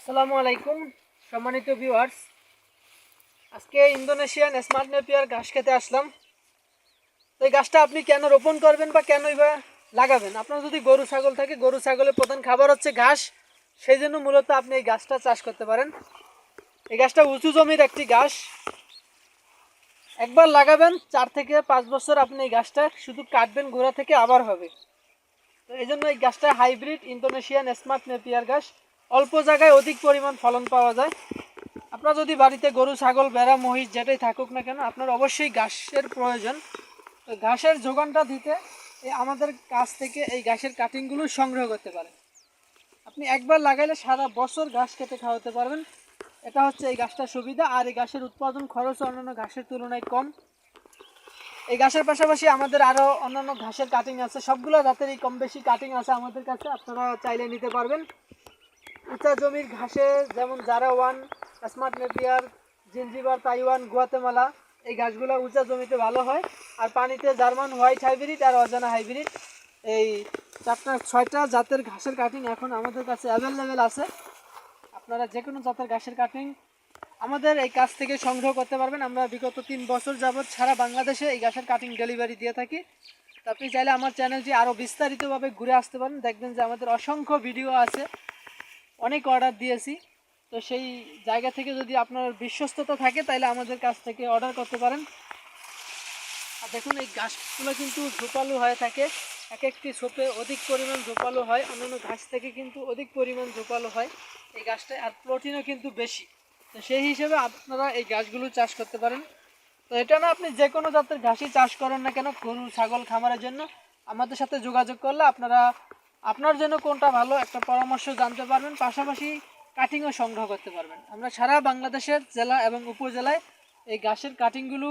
আসসালামু আলাইকুম, সম্মানিত ভিউয়ার্স আজকে ইন্দোনেশিয়ান স্মার্ট নেপিয়ার ঘাস খেতে আসলাম। তো এই গাছটা আপনি কেন রোপণ করবেন বা কেনই বা লাগাবেন? আপনার যদি গরু, ছাগল থাকে, গরু, ছাগলের প্রধান খাবার হচ্ছে ঘাস। সেই জন্য মূলত আপনি এই গাছটা চাষ করতে পারেন। এই গাছটা উঁচু জমির একটি ঘাস। একবার লাগাবেন, চার থেকে পাঁচ বছর আপনি এই গাছটা শুধু কাটবেন গোড়া থেকে আবার হবে। তো এই জন্য এই গাছটা হাইব্রিড ইন্দোনেশিয়ান স্মার্ট নেপিয়ার ঘাস। অল্প জায়গায় অধিক পরিমাণ ফলন পাওয়া যায়। আপনার যদি বাড়িতে গরু, ছাগল বেড়া মহিষ যেটাই থাকুক না কেন, আপনার অবশ্যই ঘাসের প্রয়োজন। ঘাসের যোগানটা দিতে আমাদের কাছ থেকে এই ঘাসের কাটিংগুলো সংগ্রহ করতে পারেন। আপনি একবার লাগাইলে সারা বছর ঘাস কেটে খাওয়াতে পারবেন। এটা হচ্ছে এই গাছটার সুবিধা, আর এই ঘাসের উৎপাদন খরচ অন্যান্য ঘাসের তুলনায় কম। এই ঘাসের পাশাপাশি আমাদের আরও অন্যান্য ঘাসের কাটিং আছে। সবগুলো জাতেরই কম বেশি কাটিং আছে আমাদের কাছে। আপনারা চাইলে নিতে পারবেন। উঁচা জমির ঘাসে, যেমন জারা one smart Napier Zanzibar Taiwan, Guatemala, এই ঘাসগুলো উঁচা জমিতে ভালো হয়। আর পানিতে জার্মান হোয়াইট হাইব্রিড আর অজানা হাইব্রিড। এই চারটা, ছয়টা জাতের ঘাসের কাটিং এখন আমাদের কাছে অ্যাভেলেবেল আছে। আপনারা যে কোনো জাতের ঘাসের কাটিং আমাদের এই কাছ থেকে সংগ্রহ করতে পারবেন। আমরা বিগত তিন বছর যাবৎ সারা বাংলাদেশে এই ঘাসের কাটিং ডেলিভারি দিয়ে থাকি। আপনি চাইলে আমার চ্যানেলটি আরও বিস্তারিতভাবে ঘুরে আসতে পারেন। দেখবেন যে আমাদের অসংখ্য ভিডিও আছে। অনেক অর্ডার দিয়েছি। তো সেই জায়গা থেকে যদি আপনার বিশ্বস্ততা থাকে, তাহলে আমাদের কাছ থেকে অর্ডার করতে পারেন। আর দেখুন, এই গাছগুলো কিন্তু ঝোপালো হয়ে থাকে। এক একটি ছোপে অধিক পরিমাণ ঝোপালো হয়, অন্যান্য ঘাস থেকে কিন্তু অধিক পরিমাণ ঝোপালো হয় এই গাছটায়, আর প্রোটিনও কিন্তু বেশি। তো সেই হিসেবে আপনারা এই গাছগুলো চাষ করতে পারেন। তো এটা না, আপনি যে কোনো জাতের ঘাসই চাষ করেন না কেন, গরু, ছাগল, খামারের জন্য। আমাদের সাথে যোগাযোগ করলে আপনারা আপনার জন্য কোনটা ভালো, একটা পরামর্শ জানতে পারবেন, পাশাপাশি কাটিংও সংগ্রহ করতে পারবেন। আমরা সারা বাংলাদেশের জেলা এবং উপজেলায় এই গাছের কাটিংগুলো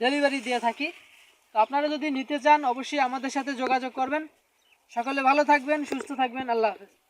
ডেলিভারি দিয়ে থাকি। তো আপনারা যদি নিতে চান, অবশ্যই আমাদের সাথে যোগাযোগ করবেন। সকলে ভালো থাকবেন, সুস্থ থাকবেন, আল্লাহ হাফেজ।